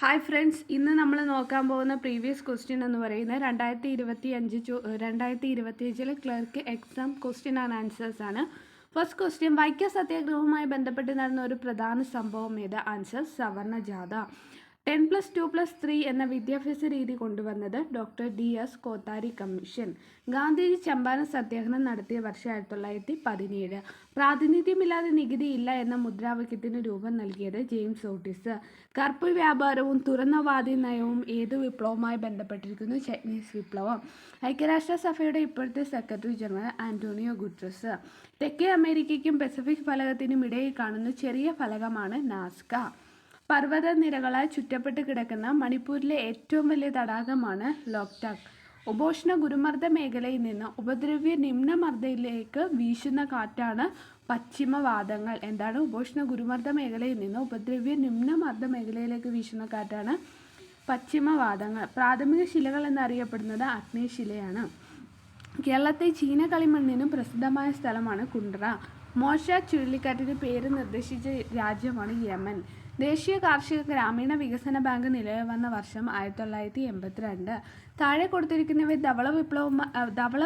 Hi friends ഇന്ന് നമ്മൾ നോക്കാൻ പോകുന്ന പ്രീവിയസ് ക്വസ്റ്റ്യൻ എന്ന് പറയുന്നത് രണ്ടായിരത്തി ഇരുപത്തി അഞ്ച് രണ്ടായിരത്തി ഇരുപത്തി അഞ്ചിലെ clerk exam question and answers ആണ്. ഫസ്റ്റ് ക്വസ്റ്റ്യൻ വൈക്കം സത്യാഗ്രഹവുമായി ബന്ധപ്പെട്ട് നടന്ന ഒരു പ്രധാന സംഭവം ഏത്? ആൻസർ സവർണ ജാഥ ten plus two plus three എന്ന വിദ്യാഭ്യാസ രീതി കൊണ്ടുവന്നത് doctor D S Kothari commission. Gandhiji Champaran satyagraha നടത്തിയ വർഷം ആയിരത്തി തൊള്ളായിരത്തി പതിനേഴ്. പ്രാതിനിധ്യമില്ലാതെ നികുതി ഇല്ല എന്ന മുദ്രാവാക്യത്തിന് രൂപം നൽകിയത് ജെയിംസ് ഓട്ടിസ്. കറുപ്പ് വ്യാപാരവും തുറന്ന വാദി നയവും ഏത് വിപ്ലവവുമായി ബന്ധപ്പെട്ടിരിക്കുന്നു? ചൈനീസ് വിപ്ലവം. ഐക്യരാഷ്ട്രസഭയുടെ ഇപ്പോഴത്തെ സെക്രട്ടറി ജനറൽ ആന്റോണിയോ ഗുട്രസ്. തെക്കേ അമേരിക്കയ്ക്കും പസഫിക് ഫലകത്തിനും ഇടയിൽ കാണുന്ന ചെറിയ ഫലകമാണ് നാസ്ക. പർവതനിരകളാൽ ചുറ്റപ്പെട്ട് കിടക്കുന്ന മണിപ്പൂരിലെ ഏറ്റവും വലിയ തടാകമാണ് ലോക്ടാക്. ഉപോഷ്ണ ഗുരുമർദ്ദ മേഖലയിൽ നിന്ന് ഉപദ്രവ്യ നിമ്നമർദ്ദയിലേക്ക് വീശുന്ന കാറ്റാണ് പശ്ചിമവാദങ്ങൾ. എന്താണ്? ഉപോഷ്ണ ഗുരുമർദ്ദ മേഖലയിൽ നിന്ന് ഉപദ്രവ്യ നിമ്നമർദ്ദ മേഖലയിലേക്ക് വീശുന്ന കാറ്റാണ് പശ്ചിമവാദങ്ങൾ. പ്രാഥമിക ശിലകൾ എന്നറിയപ്പെടുന്നത് അഗ്നിശിലയാണ്. കേരളത്തെ ചീന കളിമണ്ണിനും പ്രസിദ്ധമായ സ്ഥലമാണ് കുണ്ട്ര. മോശ ചുഴലിക്കാറ്റിന് പേര് നിർദ്ദേശിച്ച രാജ്യമാണ് യമൻ. ദേശീയ കാർഷിക ഗ്രാമീണ വികസന ബാങ്ക് നിലവിൽ വന്ന വർഷം ആയിരത്തി തൊള്ളായിരത്തി എൺപത്തിരണ്ട്. താഴെ കൊടുത്തിരിക്കുന്നവ ധവള വിപ്ലവം ധവള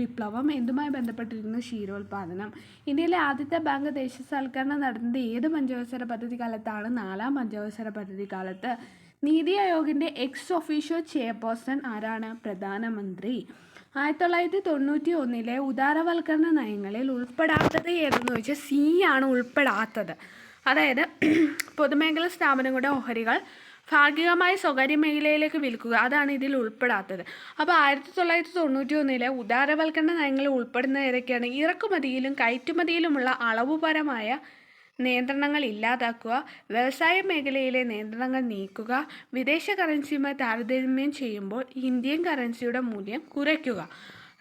വിപ്ലവം എന്തുമായി ബന്ധപ്പെട്ടിരിക്കുന്നു? ക്ഷീരോത്പാദനം ഇന്ത്യയിലെ ആദ്യത്തെ ബാങ്ക് ദേശസാൽക്കരണം നടന്നത് ഏത് പഞ്ചവത്സര പദ്ധതി കാലത്താണ് നാലാം പഞ്ചവത്സര പദ്ധതി കാലത്ത് നീതി ആയോഗിന്റെ എക്സ് ഒഫീഷ്യോ ചെയർപേഴ്സൺ ആരാണ്? പ്രധാനമന്ത്രി. ആയിരത്തി തൊള്ളായിരത്തി തൊണ്ണൂറ്റി ഒന്നിലെ ഉദാരവൽക്കരണ നയങ്ങളിൽ ഉൾപ്പെടാത്തത് ഏതെന്ന് ചോദിച്ചാൽ സി ആണ് ഉൾപ്പെടാത്തത്. അതായത് പൊതുമേഖലാ സ്ഥാപനങ്ങളുടെ ഓഹരികൾ ഭാഗികമായി സ്വകാര്യ മേഖലയിലേക്ക് വിൽക്കുക അതാണ് ഇതിൽ ഉൾപ്പെടാത്തത്. അപ്പോൾ ആയിരത്തി തൊള്ളായിരത്തി തൊണ്ണൂറ്റി ഒന്നിലെ ഉദാരവൽക്കരണ നയങ്ങളിൽ ഉൾപ്പെടുന്ന ഏതൊക്കെയാണ്? ഇറക്കുമതിയിലും കയറ്റുമതിയിലുമുള്ള അളവുപരമായ നിയന്ത്രണങ്ങൾ ഇല്ലാതാക്കുക വ്യവസായ മേഖലയിലെ നിയന്ത്രണങ്ങൾ നീക്കുക വിദേശ കറൻസിയുമായി താരതമ്യം ചെയ്യുമ്പോൾ ഇന്ത്യൻ കറൻസിയുടെ മൂല്യം കുറയ്ക്കുക.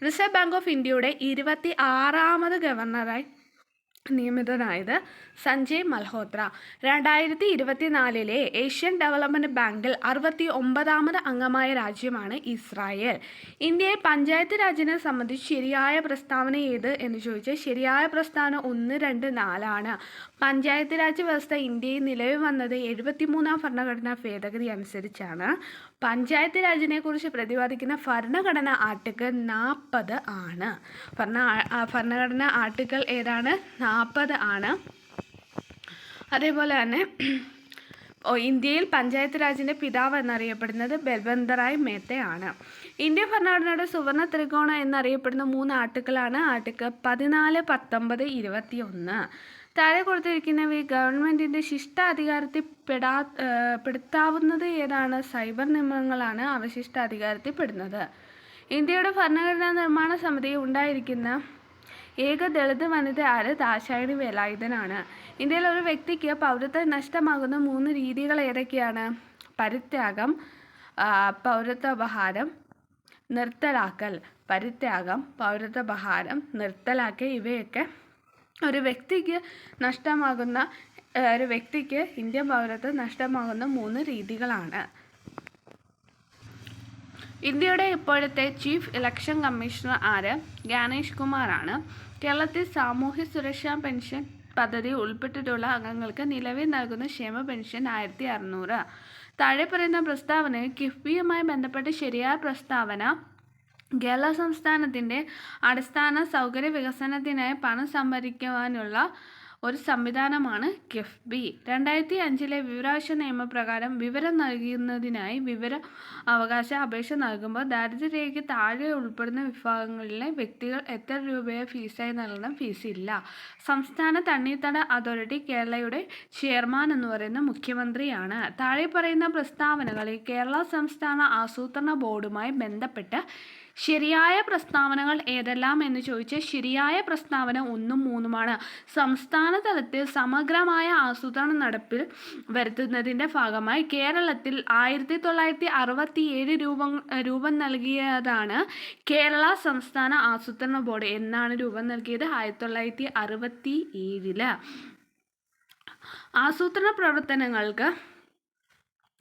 റിസർവ് ബാങ്ക് ഓഫ് ഇന്ത്യയുടെ ഇരുപത്തി ആറാമത് ഗവർണറായി നിയമിതനായത് സഞ്ജയ് മൽഹോത്ര. രണ്ടായിരത്തി ഇരുപത്തിനാലിലെ ഏഷ്യൻ ഡെവലപ്മെന്റ് ബാങ്കിൽ അറുപത്തി ഒമ്പതാമത് അംഗമായ രാജ്യമാണ് ഇസ്രായേൽ. ഇന്ത്യയെ പഞ്ചായത്ത് രാജിനെ സംബന്ധിച്ച് ശരിയായ പ്രസ്താവന ഏത് എന്ന് ചോദിച്ചാൽ ശരിയായ പ്രസ്താവന ഒന്ന് രണ്ട് നാലാണ്. പഞ്ചായത്ത് രാജ് വ്യവസ്ഥ ഇന്ത്യയിൽ നിലവിൽ വന്നത് എഴുപത്തിമൂന്നാം ഭരണഘടനാ ഭേദഗതി അനുസരിച്ചാണ്. പഞ്ചായത്ത് രാജിനെ കുറിച്ച് പ്രതിപാദിക്കുന്ന ഭരണഘടന ആർട്ടിക്കിൾ നാൽപ്പത് ആണ്. ഭരണ ഭരണഘടന ആർട്ടിക്കിൾ ഏതാണ്? നാൽപ്പത് ആണ്. അതേപോലെ തന്നെ ഇന്ത്യയിൽ പഞ്ചായത്ത് രാജിന്റെ പിതാവ് എന്നറിയപ്പെടുന്നത് ബൽവന്തറായ് മേത്തയാണ് ഇന്ത്യ ഭരണഘടനയുടെ സുവർണ ത്രികോണം എന്നറിയപ്പെടുന്ന മൂന്ന് ആർട്ടിക്കിളാണ് ആർട്ടിക്കിൾ പതിനാല് പത്തൊമ്പത് ഇരുപത്തി ഒന്ന് താഴെ കൊടുത്തിരിക്കുന്നവ ഗവൺമെന്റിന്റെ ശിഷ്ടാധികാരത്തിൽ പെടാ പെടുത്താവുന്നത് ഏതാണ്? സൈബർ നിയമങ്ങളാണ് അവശിഷ്ട അധികാരത്തിൽ പെടുന്നത് ഇന്ത്യയുടെ ഭരണഘടനാ നിർമ്മാണ സമിതി ഉണ്ടായിരിക്കുന്ന ഏക ദളിത് വനിത ആര്? ദാശായണി വേലായുധനാണ്. ഇന്ത്യയിൽ ഒരു വ്യക്തിക്ക് പൗരത്വം നഷ്ടമാകുന്ന മൂന്ന് രീതികൾ ഏതൊക്കെയാണ്? പരിത്യാഗം പൗരത്വപഹാരം നിർത്തലാക്കൽ. പരിത്യാഗം പൗരത്വപഹാരം നിർത്തലാക്കൽ ഇവയൊക്കെ ഒരു വ്യക്തിക്ക് നഷ്ടമാകുന്ന ഒരു വ്യക്തിക്ക് ഇന്ത്യൻ പൗരത്വം നഷ്ടമാകുന്ന മൂന്ന് രീതികളാണ്. ഇന്ത്യയുടെ ഇപ്പോഴത്തെ ചീഫ് ഇലക്ഷൻ കമ്മീഷണർ ആര്? ഗാനേഷ് കുമാറാണ്. കേരളത്തിൽ സാമൂഹ്യ സുരക്ഷാ പെൻഷൻ പദ്ധതി ഉൾപ്പെട്ടിട്ടുള്ള അംഗങ്ങൾക്ക് നിലവിൽ നൽകുന്ന ക്ഷേമ പെൻഷൻ ആയിരത്തി അറുന്നൂറ്. താഴെ പറയുന്ന പ്രസ്താവനയിൽ കിഫ്ബിയുമായി ബന്ധപ്പെട്ട ശരിയായ പ്രസ്താവന കേരള സംസ്ഥാനത്തിന്റെ അടിസ്ഥാന സൗകര്യ വികസനത്തിനായി പണം സംഭരിക്കുവാനുള്ള ഒരു സംവിധാനമാണ് കിഫ്ബി. രണ്ടായിരത്തി അഞ്ചിലെ വിവരാവകാശ നിയമപ്രകാരം വിവരം നൽകുന്നതിനായി വിവര അവകാശ അപേക്ഷ നൽകുമ്പോൾ ദാരിദ്ര്യരേഖയ്ക്ക് താഴെ ഉൾപ്പെടുന്ന വിഭാഗങ്ങളിലെ വ്യക്തികൾ എത്ര രൂപയോ ഫീസായി നൽകണം? ഫീസില്ല. സംസ്ഥാന തണ്ണീർത്തട അതോറിറ്റി കേരളയുടെ ചെയർമാൻ എന്ന് പറയുന്ന മുഖ്യമന്ത്രിയാണ്. താഴെ പറയുന്ന പ്രസ്താവനകളിൽ കേരള സംസ്ഥാന ആസൂത്രണ ബോർഡുമായി ബന്ധപ്പെട്ട് ശരിയായ പ്രസ്താവനകൾ ഏതെല്ലാം എന്ന് ചോദിച്ചാൽ ശരിയായ പ്രസ്താവന ഒന്നും മൂന്നുമാണ്. സംസ്ഥാന തലത്തിൽ സമഗ്രമായ ആസൂത്രണ നടപ്പിൽ വരുത്തുന്നതിന്റെ ഭാഗമായി കേരളത്തിൽ ആയിരത്തി തൊള്ളായിരത്തി അറുപത്തി ഏഴ് രൂപം രൂപം നൽകിയതാണ് കേരള സംസ്ഥാന ആസൂത്രണ ബോർഡ്. എന്നാണ് രൂപം നൽകിയത്? ആയിരത്തി തൊള്ളായിരത്തി അറുപത്തി ഏഴിൽ ആസൂത്രണ പ്രവർത്തനങ്ങൾക്ക്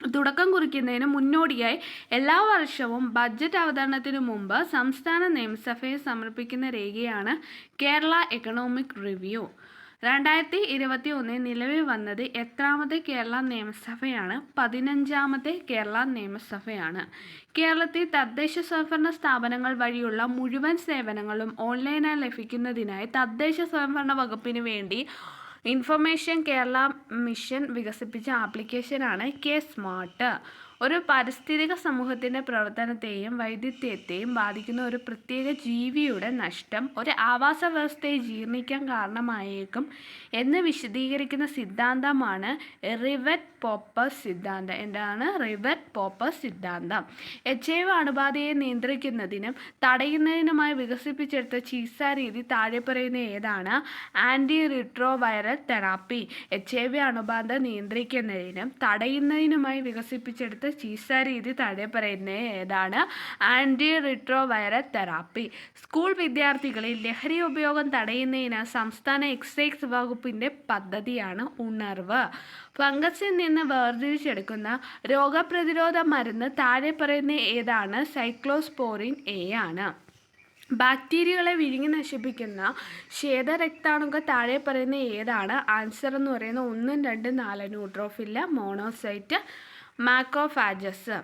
തുടക്കം കുറിക്കുന്നതിന് മുന്നോടിയായി എല്ലാ വർഷവും ബഡ്ജറ്റ് അവതരണത്തിന് മുമ്പ് സംസ്ഥാന നിയമസഭയെ സമർപ്പിക്കുന്ന രേഖയാണ് കേരള എക്കണോമിക് റിവ്യൂ രണ്ടായിരത്തി ഇരുപത്തി ഒന്നിൽ നിലവിൽ വന്നത് എത്രാമത്തെ കേരള നിയമസഭയാണ് പതിനഞ്ചാമത്തെ കേരള നിയമസഭയാണ്. കേരളത്തിൽ തദ്ദേശ സ്വയംഭരണ സ്ഥാപനങ്ങൾ വഴിയുള്ള മുഴുവൻ സേവനങ്ങളും ഓൺലൈനായി ലഭിക്കുന്നതിനായി തദ്ദേശ സ്വയംഭരണ വകുപ്പിന് വേണ്ടി ഇൻഫർമേഷൻ കേരള മിഷൻ വികസിപ്പിച്ച ആപ്ലിക്കേഷനാണ് കെ സ്മാർട്ട്. ഒരു പാരിസ്ഥിതിക സമൂഹത്തിന്റെ പ്രവർത്തനത്തെയും വൈദ്യുത്യത്തെയും ബാധിക്കുന്ന ഒരു പ്രത്യേക ജീവിയുടെ നഷ്ടം ഒരു ആവാസ വ്യവസ്ഥയെ ജീർണിക്കാൻ കാരണമായേക്കും എന്ന് വിശദീകരിക്കുന്ന സിദ്ധാന്തമാണ് റിവറ്റ് പോപ്പർ സിദ്ധാന്തം. എന്താണ്? റിവറ്റ് പോപ്പർ സിദ്ധാന്തം. എച്ച് ഐ വി അണുബാധയെ നിയന്ത്രിക്കുന്നതിനും തടയുന്നതിനുമായി വികസിപ്പിച്ചെടുത്ത ചികിത്സാ രീതി താഴെ പറയുന്ന ഏതാണ്? Anti retro viral therapy. H I V അണുബാധ നിയന്ത്രിക്കുന്നതിനും തടയുന്നതിനുമായി വികസിപ്പിച്ചെടുത്ത ചികിത്സാ രീതി പറയുന്ന ഏതാണ്? Anti retro viral therapy school വിദ്യാർത്ഥികളിൽ ലഹരി ഉപയോഗം തടയുന്നതിന് സംസ്ഥാന എക്സൈസ് വകുപ്പിന്റെ പദ്ധതിയാണ് ഉണർവ്. ഫംഗസിൽ നിന്ന് വേർതിരിച്ചെടുക്കുന്ന രോഗപ്രതിരോധ മരുന്ന് താഴെ പറയുന്ന ഏതാണ്? സൈക്ലോസ്പോറിൻ എ ആണ്. ബാക്ടീരിയകളെ വിഴുങ്ങി നശിപ്പിക്കുന്ന ശ്വേതരക്താണുക്കൾ താഴെ പറയുന്ന ഏതാണ്? ആൻസർ എന്ന് പറയുന്ന ഒന്നും രണ്ടും നാല് ന്യൂട്രോഫില്ല മോണോസൈറ്റ് മാക്കോഫാജസ്.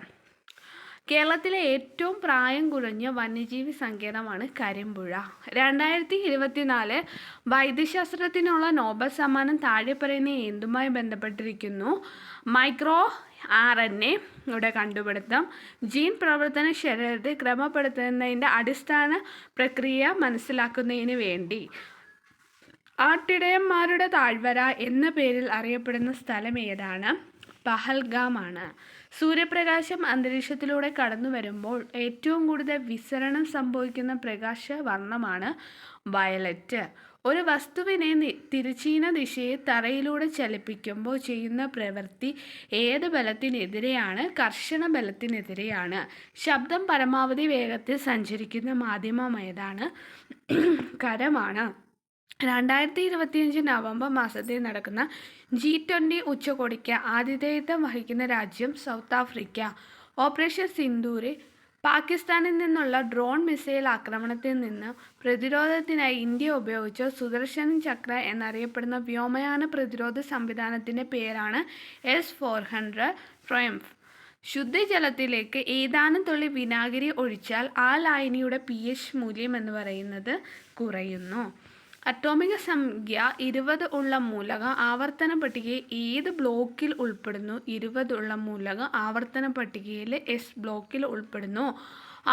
കേരളത്തിലെ ഏറ്റവും പ്രായം കുറഞ്ഞ വന്യജീവി സങ്കേതമാണ് കരിമ്പുഴ. രണ്ടായിരത്തി ഇരുപത്തിനാല് വൈദ്യശാസ്ത്രത്തിനുള്ള നോബൽ സമ്മാനം താഴെ പറയുന്ന എന്തുമായി ബന്ധപ്പെട്ടിരിക്കുന്നു? മൈക്രോ ആർ എൻ എ യുടെ കണ്ടുപിടുത്തം ജീൻ പ്രവർത്തന ശരീരത്തെ ക്രമപ്പെടുത്തുന്നതിന്റെ അടിസ്ഥാന പ്രക്രിയ മനസ്സിലാക്കുന്നതിന് വേണ്ടി. ആട്ടിടയന്മാരുടെ താഴ്വര എന്ന പേരിൽ അറിയപ്പെടുന്ന സ്ഥലം ഏതാണ്? പഹൽഗാമാണ്. സൂര്യപ്രകാശം അന്തരീക്ഷത്തിലൂടെ കടന്നു വരുമ്പോൾ ഏറ്റവും കൂടുതൽ വിസരണം സംഭവിക്കുന്ന പ്രകാശ വർണമാണ് വയലറ്റ്. ഒരു വസ്തുവിനെ തിരിച്ചീന ദിശയെ തറയിലൂടെ ചലിപ്പിക്കുമ്പോൾ ചെയ്യുന്ന പ്രവൃത്തി ഏത് ബലത്തിനെതിരെയാണ് കർശന ബലത്തിനെതിരെയാണ്? ശബ്ദം പരമാവധി വേഗത്തിൽ സഞ്ചരിക്കുന്ന മാധ്യമം ഏതാണ്? കരമാണ്. രണ്ടായിരത്തി ഇരുപത്തിയഞ്ച് നവംബർ മാസത്തിൽ നടക്കുന്ന ജി ട്വന്റി ഉച്ചകോടിക്ക് ആതിഥേയത്വം വഹിക്കുന്ന രാജ്യം സൗത്ത് ആഫ്രിക്ക. ഓപ്പറേഷൻ സിന്ദൂര് പാകിസ്ഥാനിൽ നിന്നുള്ള ഡ്രോൺ മിസൈൽ ആക്രമണത്തിൽ നിന്ന് പ്രതിരോധത്തിനായി ഇന്ത്യ ഉപയോഗിച്ച സുദർശൻ ചക്ര എന്നറിയപ്പെടുന്ന വ്യോമയാന പ്രതിരോധ സംവിധാനത്തിന്റെ പേരാണ് എസ് ഫോർ ഹൺഡ്രഡ് ട്രയംഫ്. ശുദ്ധജലത്തിലേക്ക് ഏതാനും തുള്ളി വിനാഗിരി ഒഴിച്ചാൽ ആ ലായനിയുടെ പി എച്ച് മൂല്യം എന്ന് പറയുന്നത് കുറയുന്നു. അറ്റോമിക സംഖ്യ ഇരുപത് ഉള്ള മൂലക ആവർത്തന പട്ടികയിൽ ഏത് ബ്ലോക്കിൽ ഉൾപ്പെടുന്നു? ഇരുപത് ഉള്ള മൂലക ആവർത്തന പട്ടികയിൽ എസ് ബ്ലോക്കിൽ ഉൾപ്പെടുന്നു.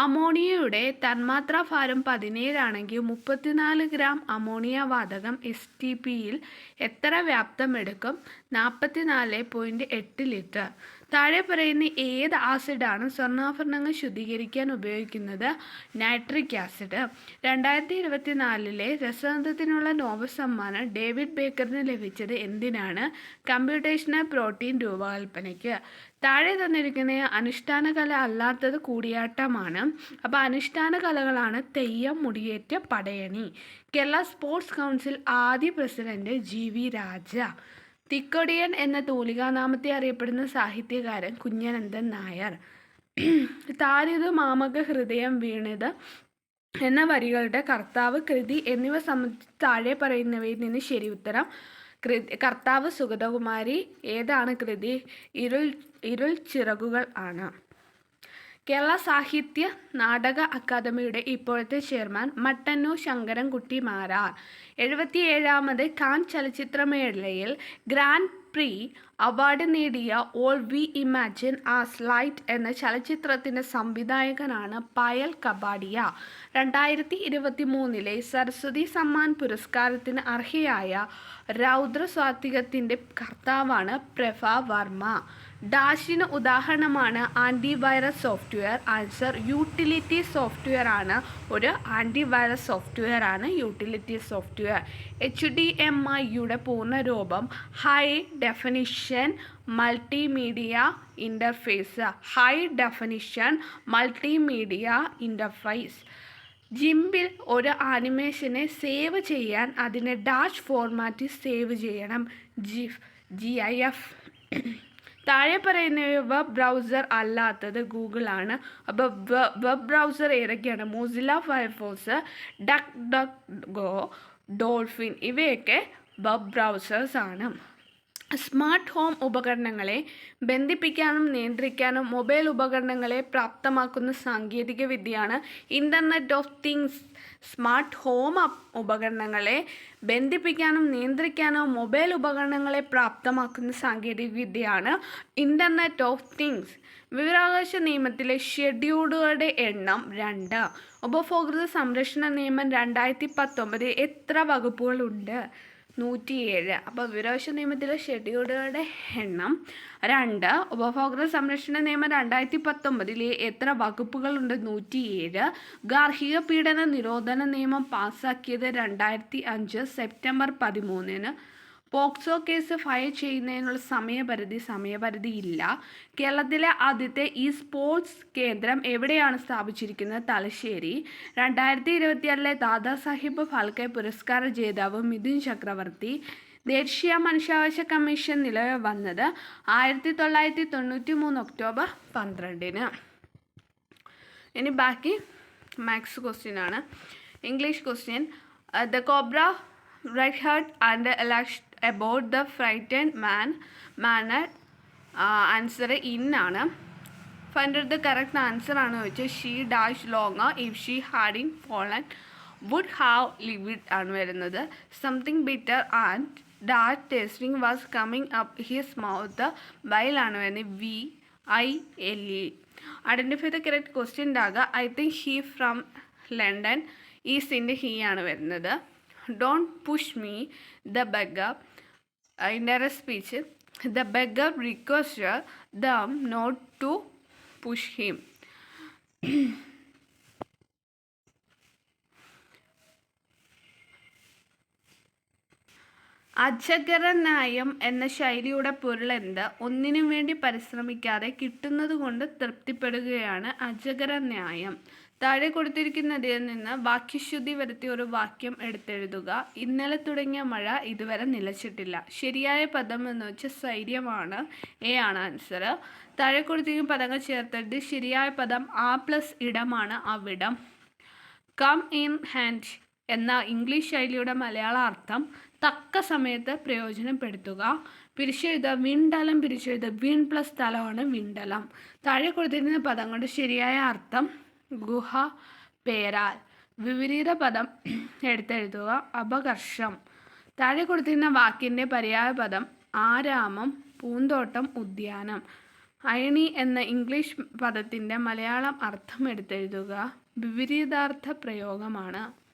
അമോണിയയുടെ തന്മാത്രാ ഭാരം പതിനേഴാണെങ്കിൽ മുപ്പത്തിനാല് ഗ്രാം അമോണിയ വാതകം എസ് ടി പിയിൽ എത്ര വ്യാപ്തം എടുക്കും നാൽപ്പത്തിനാല് പോയിന്റ് എട്ട് ലിറ്റർ. താഴെ പറയുന്ന ഏത് ആസിഡാണ് സ്വർണാഭരണങ്ങൾ ശുദ്ധീകരിക്കാൻ ഉപയോഗിക്കുന്നത്? നൈട്രിക് ആസിഡ് രണ്ടായിരത്തി ഇരുപത്തിനാലിലെ രസതന്ത്രത്തിനുള്ള നോബൽ സമ്മാനം ഡേവിഡ് ബേക്കറിന് ലഭിച്ചത് എന്തിനാണ്? കമ്പ്യൂട്ടേഷണൽ പ്രോട്ടീൻ രൂപകൽപ്പനയ്ക്ക്. താഴെ തന്നിരിക്കുന്ന അനുഷ്ഠാന കല അല്ലാത്തത് കൂടിയാട്ടമാണ്. അപ്പോൾ അനുഷ്ഠാന കലകളാണ് തെയ്യം മുടിയേറ്റ പടയണി. കേരള സ്പോർട്സ് കൗൺസിൽ ആദ്യ president G V Raja. Thikkodiyan എന്ന തൂലികാനാമത്തെ അറിയപ്പെടുന്ന സാഹിത്യകാരൻ കുഞ്ഞനന്ദൻ നായർ. താരിത് മാമക ഹൃദയം വീണത് എന്ന വരികളുടെ കർത്താവ് കൃതി എന്നിവ സംബന്ധിച്ച് താഴെ പറയുന്നവയിൽ നിന്ന് ശരി ഉത്തരം. കൃതി കർത്താവ് സുഗതകുമാരി. ഏതാണ് കൃതി? ഇരുൾ ഇരുൾ ചിറകുകൾ ആണ്. കേരള സാഹിത്യ നാടക അക്കാദമിയുടെ ഇപ്പോഴത്തെ ചെയർമാൻ മട്ടന്നൂർ ശങ്കരൻകുട്ടി മാരാർ. എഴുപത്തിയേഴാമത് കാൻ ചലച്ചിത്രമേളയിൽ ഗ്രാൻഡ് പ്രീ അവാർഡ് നേടിയ all we imagine as light എന്ന ചലച്ചിത്രത്തിന്റെ സംവിധായകനാണ് പായൽ കബാഡിയ. രണ്ടായിരത്തി ഇരുപത്തി മൂന്നിലെ സരസ്വതി സമ്മാൻ പുരസ്കാരത്തിന് അർഹയായ രൗദ്ര സ്വാത്തികത്തിന്റെ കർത്താവാണ് പ്രഭ വർമ്മ. ഡാഷിന് ഉദാഹരണമാണ് antivirus software answer utility software ആണ്. ഒരു ആന്റിവൈറസ് സോഫ്റ്റ്വെയർ ആണ് utility software H D M ഐയുടെ പൂർണരൂപം high definition multimedia interface high definition multimedia interface ജിംബിൽ ഒരു ആനിമേഷനെ സേവ് ചെയ്യാൻ അതിനെ ഡാഷ് ഫോർമാറ്റിൽ സേവ് ചെയ്യണം. ജിഫ് ജി ഐ എഫ് താഴെ പറയുന്ന വെബ് ബ്രൗസർ അല്ലാത്തത് ഗൂഗിൾ ആണ് അപ്പോൾ വെബ് ബ്രൗസർ ഏതൊക്കെയാണ് Mozilla Firefox DuckDuckGo Dolphin ഇവയൊക്കെ വെബ് ബ്രൗസേഴ്സ് ആണ് സ്മാർട്ട് ഹോം ഉപകരണങ്ങളെ ബന്ധിപ്പിക്കാനും നിയന്ത്രിക്കാനും മൊബൈൽ ഉപകരണങ്ങളെ പ്രാപ്തമാക്കുന്ന സാങ്കേതിക വിദ്യയാണ് internet of things smart home ഉപകരണങ്ങളെ ബന്ധിപ്പിക്കാനും നിയന്ത്രിക്കാനും മൊബൈൽ ഉപകരണങ്ങളെ പ്രാപ്തമാക്കുന്ന സാങ്കേതിക വിദ്യയാണ് ഇന്റർനെറ്റ് ഓഫ് തിങ്സ് വിവരാവകാശ നിയമത്തിലെ ഷെഡ്യൂളുകളുടെ എണ്ണം രണ്ട്. ഉപഭോക്തൃ സംരക്ഷണ നിയമം രണ്ടായിരത്തി പത്തൊമ്പത് എത്ര വകുപ്പുകളുണ്ട്? നൂറ്റിയേഴ്. അപ്പോൾ വിവരാവശ്യ നിയമത്തിലെ ഷെഡ്യൂളുകളുടെ എണ്ണം രണ്ട്. ഉപഭോക്തൃ സംരക്ഷണ നിയമം രണ്ടായിരത്തി പത്തൊമ്പതിലെ എത്ര വകുപ്പുകളുണ്ട്? നൂറ്റിയേഴ്. ഗാർഹിക പീഡന നിരോധന നിയമം പാസ്സാക്കിയത് രണ്ടായിരത്തി അഞ്ച് സെപ്റ്റംബർ പതിമൂന്നിന്. പോക്സോ കേസ് ഫയൽ ചെയ്യുന്നതിനുള്ള സമയപരിധി സമയപരിധി ഇല്ല. കേരളത്തിലെ ആദ്യത്തെ ഈ സ്പോർട്സ് കേന്ദ്രം എവിടെയാണ് സ്ഥാപിച്ചിരിക്കുന്നത്? തലശ്ശേരി. രണ്ടായിരത്തി ഇരുപത്തിയാറിലെ ദാദാസാഹിബ് ഫാൽക്കെ പുരസ്കാര ജേതാവ് മിഥുൻ ചക്രവർത്തി ദേശീയ മനുഷ്യാവകാശ കമ്മീഷൻ നിലവിൽ വന്നത് ആയിരത്തി തൊള്ളായിരത്തി തൊണ്ണൂറ്റി മൂന്ന് ഒക്ടോബർ പന്ത്രണ്ടിന്. ഇനി ബാക്കി മാത്സ് ക്വസ്റ്റ്യൻ ആണ്. English question the cobra red heart and lash about the frighten man manner answer in ആണ്. ഫൈൻഡ് ദ കറക്റ്റ് ആൻസർ ആണ് ചോദിച്ചാൽ she dash long if she had in fallen would have lived ആണ് വരുന്നത്. Something bitter and that tasting was coming up his mouth വൈലാണ് വരുന്നത്. V I L E identify the correct question ഉണ്ടാകുക I think he from London ഈസ്റ്റിന്റെ he ആണ് വരുന്നത്. Don't push me the beggar അതിന്റെ speech the beggar request them not to push him അജഗര ന്യായം എന്ന ശൈലിയുടെ പൊരുളെന്ത് ഒന്നിനും വേണ്ടി പരിശ്രമിക്കാതെ കിട്ടുന്നത് കൊണ്ട് തൃപ്തിപ്പെടുകയാണ് അജഗര ന്യായം താഴെ കൊടുത്തിരിക്കുന്നതിൽ നിന്ന് വാക്യശുദ്ധി വരുത്തിയ ഒരു വാക്യം എടുത്തെഴുതുക. ഇന്നലെ തുടങ്ങിയ മഴ ഇതുവരെ നിലച്ചിട്ടില്ല. ശരിയായ പദം എന്ന് വെച്ചാൽ സ്ഥൈര്യമാണ് എ ആണ് ആൻസർ താഴെ കൊടുത്തിരിക്കുന്ന പദങ്ങൾ ചേർത്തെഴുതി ശരിയായ പദം ആ പ്ലസ് ഇടമാണ് അവിടം. കം ഇൻ ഹാൻഡ് എന്ന ഇംഗ്ലീഷ് ശൈലിയുടെ മലയാള അർത്ഥം തക്ക സമയത്ത് പ്രയോജനപ്പെടുത്തുക. പിരിച്ചെഴുതുക. വിണ്ടലം പിരിച്ചെഴുതുക. വിൺ പ്ലസ് സ്ഥലമാണ് വിണ്ടലം. താഴെ കൊടുത്തിരുന്ന പദങ്ങളുടെ ശരിയായ അർത്ഥം ഗുഹ പേരാൽ. വിപരീത പദം എടുത്തെഴുതുക. അപകർഷം. താഴെ കൊടുത്തിരുന്ന വാക്കിന്റെ പര്യായ പദം ആരാമം പൂന്തോട്ടം ഉദ്യാനം. അയണി എന്ന ഇംഗ്ലീഷ് പദത്തിന്റെ മലയാളം അർത്ഥം എടുത്തെഴുതുക. വിപരീതാർത്ഥ പ്രയോഗമാണ്